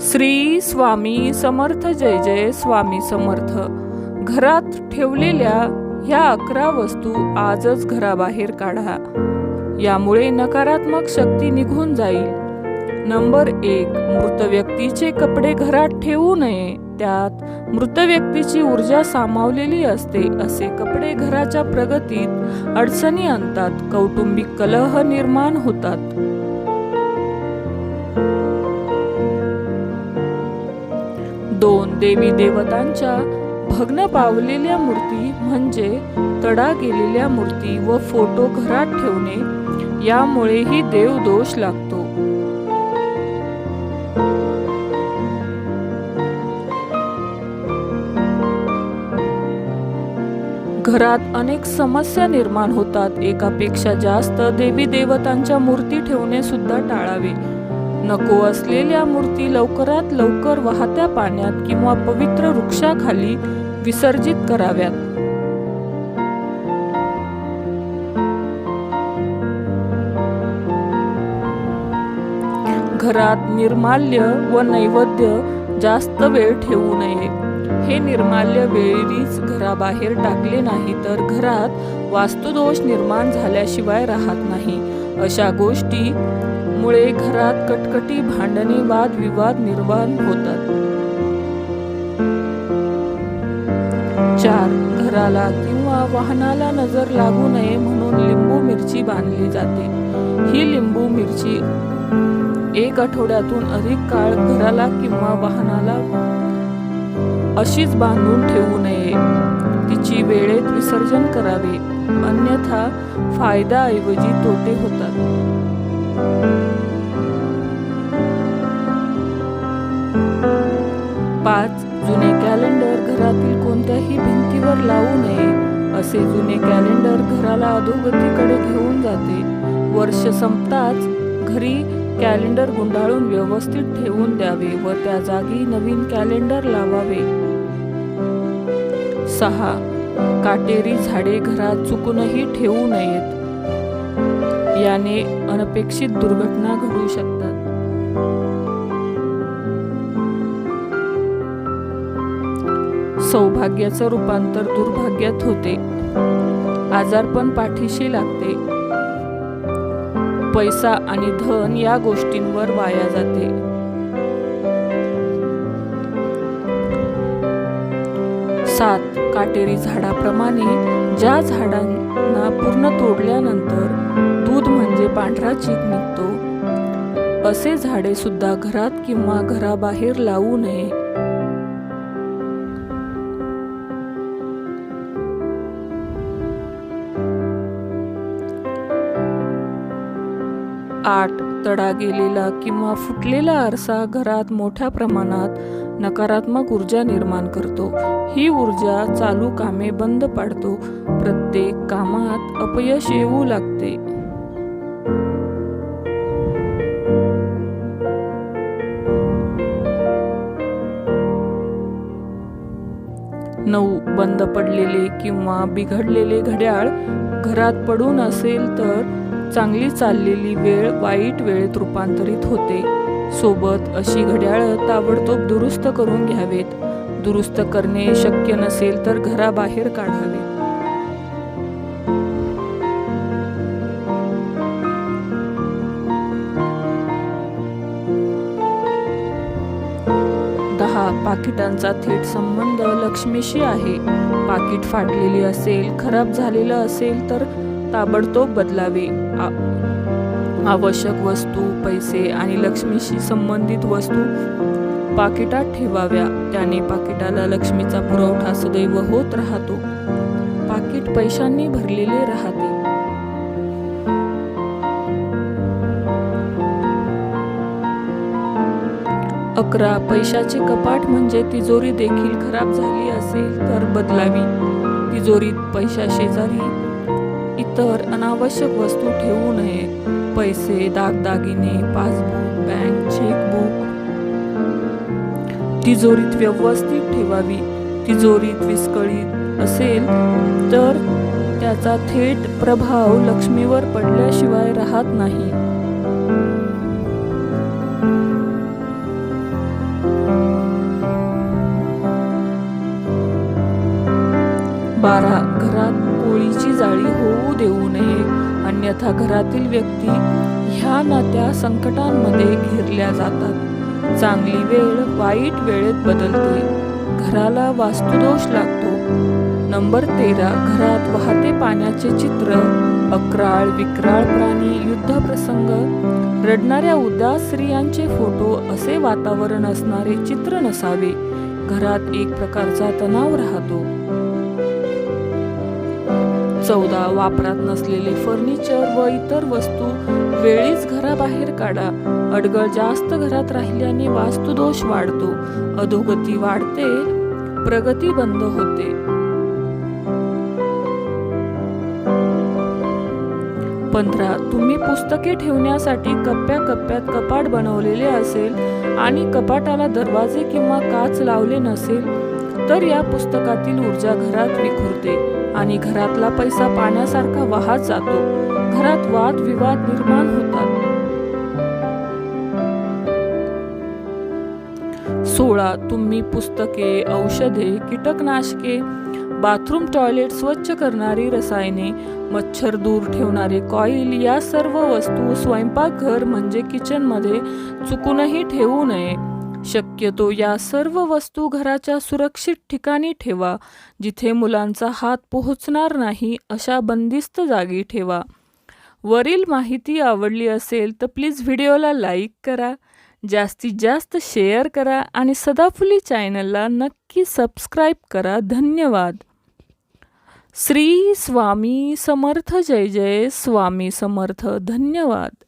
श्री स्वामी समर्थ जय जय स्वामी समर्थ. घरात ठेवलेल्या ह्या अकरा वस्तू आजच घराबाहेर काढा. यामुळे नकारात्मक शक्ती निघून जाईल. नंबर एक मृत व्यक्तीचे कपडे घरात ठेवू नये. त्यात मृत व्यक्तीची ऊर्जा सामावलेली असते असे कपडे घराच्या प्रगतीत अडचणी आणतात. कौटुंबिक कलह निर्माण होतात. दोन देवी देवतांच्या भग्न पावलेल्या मूर्ती म्हणजे तडा गेलेल्या मूर्ती व फोटो घरात ठेवणे यामुळेही देवदोष लागतो. घरात अनेक समस्या निर्माण होतात. एकापेक्षा जास्त देवी देवतांच्या मूर्ती ठेवणे सुद्धा टाळावे. नको असलेल्या मूर्ती लवकरात लवकर वाहत्या पाण्यात किंवा पवित्र वृक्षाखाली विसर्जित कराव्यात. घरात निर्माल्य व नैवेद्य जास्त वेळ ठेवू नये. हे निर्माल्य वेळीच घराबाहेर टाकले नाही तर घरात वास्तुदोष निर्माण झाल्याशिवाय राहत नाही. अशा गोष्टी मुळे घरात कटकटी भांडणे वादविवाद निर्माण होतात. चार घराला किंवा वाहनाला नजर लागू नये म्हणून लिंबू मिरची बांधली जाते. ही लिंबू मिरची एक आठवड्यातून अधिक काळ घराला किंवा वाहनाला अशीच बांधून ठेवू नये. तिची वेळेत विसर्जन करावे. अन्यथा फायदाऐवजी तोटे होतात. असे जुने कॅलेंडर घराला अधोगतीकडे घेऊन जाते. वर्ष संपताच घरी कॅलेंडर गुंडाळून व्यवस्थित ठेवून द्यावे व त्या जागी नवीन कॅलेंडर लावावे. सहा. काटेरी झाडे घरात चुकूनही ठेवू नयेत. याने अनपेक्षित दुर्घटना घडू शकतात. सौभाग्याचं रूपांतर दुर्भाग्यात होते. आजारपण पाठीशी लागते. पैसा आणि धन या गोष्टींवर वाया जाते. सात काटेरी झाडाप्रमाणे ज्या झाडांना पूर्ण तोडल्यानंतर दूध म्हणजे पांढरा चीक निघतो असे झाडे सुद्धा घरात किंवा घराबाहेर लावू नये. आठ तडा गेलेला किंवा फुटलेला आरसा घरात मोठ्या प्रमाणात नकारात्मक ऊर्जा निर्माण करतो. ही ऊर्जा चालू कामे बंद पाडतो. प्रत्येक कामात अपयश येऊ लागते. नऊ बंद पडलेले किंवा बिघडलेले घड्याळ घरात पडून असेल तर चांगली चाललेली वेळ वाईट वेळेत रूपांतरित होते. सोबत अशी घड्याळं ताबडतोब दुरुस्त करून घ्यावेत. दुरुस्त करणे शक्य नसेल तर घराबाहेर काढावे. दहा पाकिटांचा थेट संबंध लक्ष्मीशी आहे. पाकिट फाटलेली असेल खराब झालेलं असेल तर ताबडतोब बदलावे. आ- आवश्यक वस्तू पैसे आणि लक्ष्मीशी संबंधित वस्तू पाकिटात ठेवाव्या. त्याने पाकिटाला लक्ष्मीचा पुरवठा सदैव होत राहतो. पाकिट पैशांनी भरलेले राहते. अकरा पैशाचे कपाट म्हणजे तिजोरी देखील खराब झाली असेल तर बदलावी. तिजोरीत पैशा शेजारी तर अनावश्यक वस्तू ठेवू नये. पैसे दागदागिने पासबुक बँक चेकबुक. तिजोरीत व्यवस्थित ठेवावी. तिजोरीत विस्कळीत असेल तर त्याचा थेट प्रभाव लक्ष्मीवर पडल्याशिवाय राहत नाही. बारा. घरात जाळी होऊ देऊ नये. अन्यथा घरातील व्यक्ती ह्या नात्या संकटांमध्ये घेरल्या जातात. चांगली वेळ वाईट वेळेत बदलते. घराला वास्तुदोष लागतो. नंबर तेरा. घरात वाहते पाण्याचे चित्र. अक्राळ विक्राळ प्राणी युद्ध प्रसंग रडणाऱ्या उदास स्त्रियांचे फोटो असे वातावरण असणारे चित्र नसावे. घरात एक प्रकारचा तणाव राहतो. चौदा वापरात नसलेले फर्निचर व इतर वस्तू वेळीच घराबाहेर काढा. अडगळ जास्त घरात राहिल्याने वास्तुदोष वाढतो. अधोगती वाढते. प्रगती बंद होते. पंधरा तुम्ही पुस्तके ठेवण्यासाठी कप्प्या कप्प्यात कपाट बनवलेले असेल आणि कपाटाला दरवाजे किंवा काच लावले नसेल तर या पुस्तकातील ऊर्जा घरात विखुरते आणि घरातला पैसा पाण्यासारखा वाहत जातो. घरात वाद विवाद निर्माण होतात. सोळा तुम्ही पुस्तके औषधे कीटकनाशके बाथरूम टॉयलेट स्वच्छ करणारी रसायने मच्छर दूर ठेवणारे कॉईल या सर्व वस्तू स्वयंपाकघर म्हणजे किचनमध्ये चुकूनही ठेवू नये. शक्यतो या सर्व वस्तू घराच्या सुरक्षित ठिकाणी ठेवा जिथे मुलांचा हात पोहोचणार नाही अशा बंदिस्त जागी ठेवा. वरील माहिती आवडली असेल तर प्लीज व्हिडिओला लाईक करा जास्तीत जास्त शेअर करा आणि सदाफुली चॅनलला नक्की सबस्क्राईब करा. धन्यवाद. श्री स्वामी समर्थ. जय जय स्वामी समर्थ. धन्यवाद.